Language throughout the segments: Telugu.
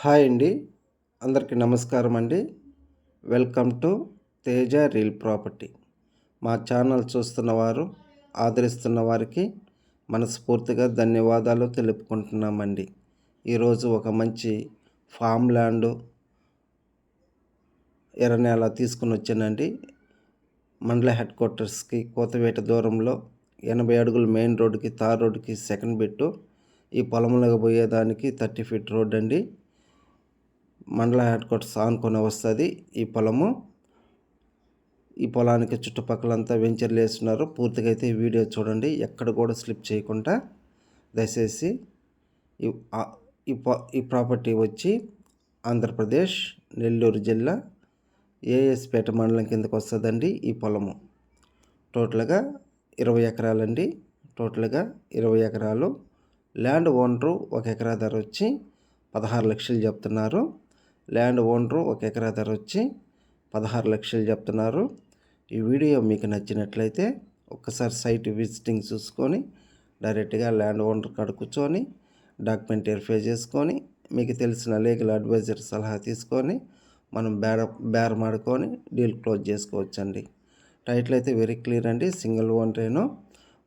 హాయ్ అండి. అందరికీ నమస్కారం అండి. Welcome to Teja real property. మా ఛానల్ చూస్తున్న వారు ఆదరిస్తున్న వారికి మనస్ఫూర్తిగా ధన్యవాదాలు తెలుపుకుంటున్నామండి. ఈరోజు ఒక మంచి ఫామ్ ల్యాండ్ ఎర్రనేల తీసుకుని వచ్చానండి. మండల హెడ్ క్వార్టర్స్కి కోతవేట దూరంలో ఎనభై అడుగులు మెయిన్ రోడ్డుకి తార్ రోడ్డుకి సెకండ్ బిట్టు. ఈ పొలంలోకి పోయేదానికి థర్టీ ఫీట్ రోడ్ అండి మండల హెడ్ క్వార్టర్స్ ఆనుకొని వస్తుంది. ఈ పొలము ఈ పొలానికి చుట్టుపక్కలంతా వెంచర్లు వేస్తున్నారు. పూర్తిగా అయితే ఈ వీడియో చూడండి. ఎక్కడ కూడా స్లిప్ చేయకుండా దయచేసి ఈ ఈ ప్రాపర్టీ వచ్చి ఆంధ్రప్రదేశ్ నెల్లూరు జిల్లా ఏఎస్పేట మండలం కిందకు వస్తుందండి ఈ పొలము. టోటల్గా ఇరవై ఎకరాలండి. టోటల్గా ఇరవై ఎకరాలు. ల్యాండ్ ఓనరు ఒక ఎకరా ధర వచ్చి పదహారు లక్షలు చెప్తున్నారు. ల్యాండ్ ఓనరు ఒక ఎకరా ధర వచ్చి పదహారు లక్షలు చెప్తున్నారు. ఈ వీడియో మీకు నచ్చినట్లయితే ఒక్కసారి సైట్ విజిటింగ్ చూసుకొని డైరెక్ట్గా ల్యాండ్ ఓనర్ కాడ కూర్చొని డాక్యుమెంట్ వెరిఫై చేసుకొని మీకు తెలిసిన లీగల్ అడ్వైజర్ సలహా తీసుకొని మనం బేర బేరం ఆడుకొని డీల్ క్లోజ్ చేసుకోవచ్చండి. టైటిల్ అయితే వెరీ క్లియర్ అండి. సింగిల్ ఓనరేను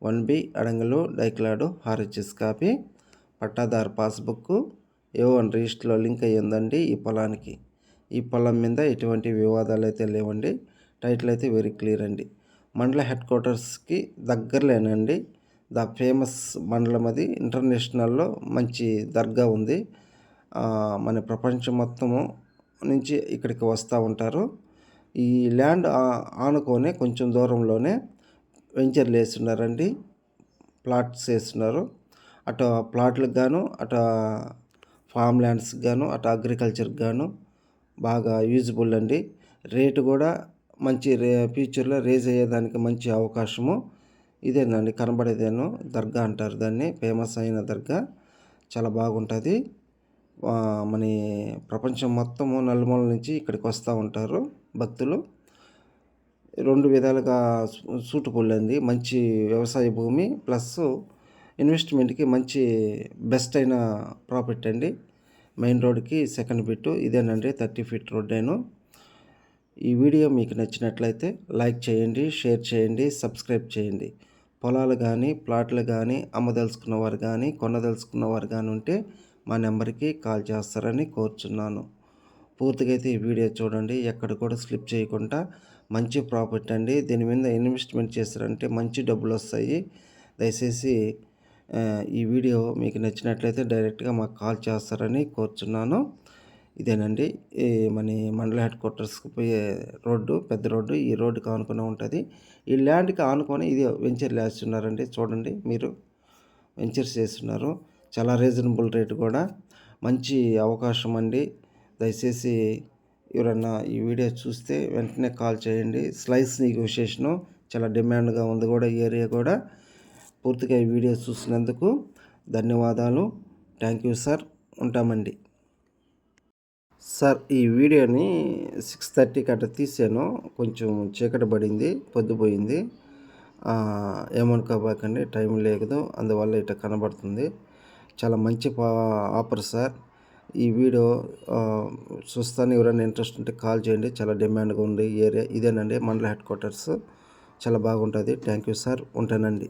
వన్ బి అడంగలు డైక్లాడు హార్హెచ్ఎస్ కాపీ పట్టాదారు పాస్బుక్ ఏ వన్ రిజిస్టర్లో లింక్ అయ్యిందండి ఈ పొలానికి. ఈ పొలం మీద ఎటువంటి వివాదాలు అయితే లేవండి. టైటిల్ అయితే వెరీ క్లియర్ అండి. మండల హెడ్ క్వార్టర్స్కి దగ్గరలేనండి. ద ఫేమస్ మండలం అది. ఇంటర్నేషనల్లో మంచి దర్గా ఉంది. మన ప్రపంచం మొత్తము నుంచి ఇక్కడికి వస్తూ ఉంటారు. ఈ ల్యాండ్ ఆనుకొని కొంచెం దూరంలోనే వెంచర్లు వేస్తున్నారండి ప్లాట్స్ వేస్తున్నారు. అటు ప్లాట్లకు గాను అటు ఫామ్ ల్యాండ్స్కి గాను అటు అగ్రికల్చర్కి గాను బాగా యూజ్ఫుల్ అండి. రేటు కూడా మంచి రే ఫ్యూచర్లో రేజ్ అయ్యేదానికి మంచి అవకాశము ఇదేనండి. కనబడేదేను. దర్గా అంటారు దాన్ని. ఫేమస్ అయిన దర్గా. చాలా బాగుంటుంది. మన ప్రపంచం మొత్తము నలుమూల నుంచి ఇక్కడికి వస్తూ ఉంటారు భక్తులు. రెండు విధాలుగా సూటుబుల్ అండి. మంచి వ్యవసాయ భూమి ప్లస్ ఇన్వెస్ట్మెంట్కి మంచి బెస్ట్ అయిన ప్రాపర్టీ అండి. మెయిన్ రోడ్కి సెకండ్ బిట్టు ఇదేనండి థర్టీ ఫీట్ రోడ్ నేను ఈ వీడియో మీకు నచ్చినట్లయితే లైక్ చేయండి షేర్ చేయండి సబ్స్క్రైబ్ చేయండి. పొలాలు కానీ ప్లాట్లు కానీ అమ్మదలుచుకున్న వారు కానీ కొనదలుచుకున్న వారు కానీ ఉంటే మా నెంబర్కి కాల్ చేస్తారని కోరుచున్నాను. పూర్తిగా అయితే ఈ వీడియో చూడండి ఎక్కడ కూడా స్లిప్ చేయకుండా మంచి ప్రాఫిట్ అండి. దీని మీద ఇన్వెస్ట్మెంట్ చేశారంటే మంచి డబ్బులు వస్తాయి. దయచేసి ఈ వీడియో మీకు నచ్చినట్లయితే డైరెక్ట్గా మాకు కాల్ చేస్తారని కోరుచున్నాను. ఇదేనండి. ఈ మన మండల హెడ్ క్వార్టర్స్కి పోయే రోడ్డు పెద్ద రోడ్డు ఈ రోడ్డుకి ఆనుకుని ఉంటుంది. ఈ ల్యాండ్కి ఆనుకొని ఇది వెంచర్ వేస్తున్నారండి చూడండి మీరు. వెంచర్స్ చేస్తున్నారు. చాలా రీజనబుల్ రేటు కూడా. మంచి అవకాశం అండి. దయచేసి ఎవరన్నా ఈ వీడియో చూస్తే వెంటనే కాల్ చేయండి. స్లైస్ నెగోషియేషను చాలా డిమాండ్గా ఉంది కూడా ఈ ఏరియా కూడా. పూర్తిగా ఈ వీడియో చూసినందుకు ధన్యవాదాలు. Thank you sir. ఉంటామండి. సార్ ఈ వీడియోని సిక్స్ థర్టీకి అట్లా తీసాను. కొంచెం చీకటి పడింది పొద్దుపోయింది ఏమనుకోబాకండి టైం లేదు. అందువల్ల ఇట్లా కనబడుతుంది. చాలా మంచి ఆఫర్ సార్. ఈ వీడియో చూస్తాను ఎవరైనా ఇంట్రెస్ట్ ఉంటే కాల్ చేయండి. చాలా డిమాండ్గా ఉంది ఏరియా. ఇదేనండి మండల హెడ్ క్వార్టర్స్. చాలా బాగుంటుంది. Thank you sir. ఉంటానండి.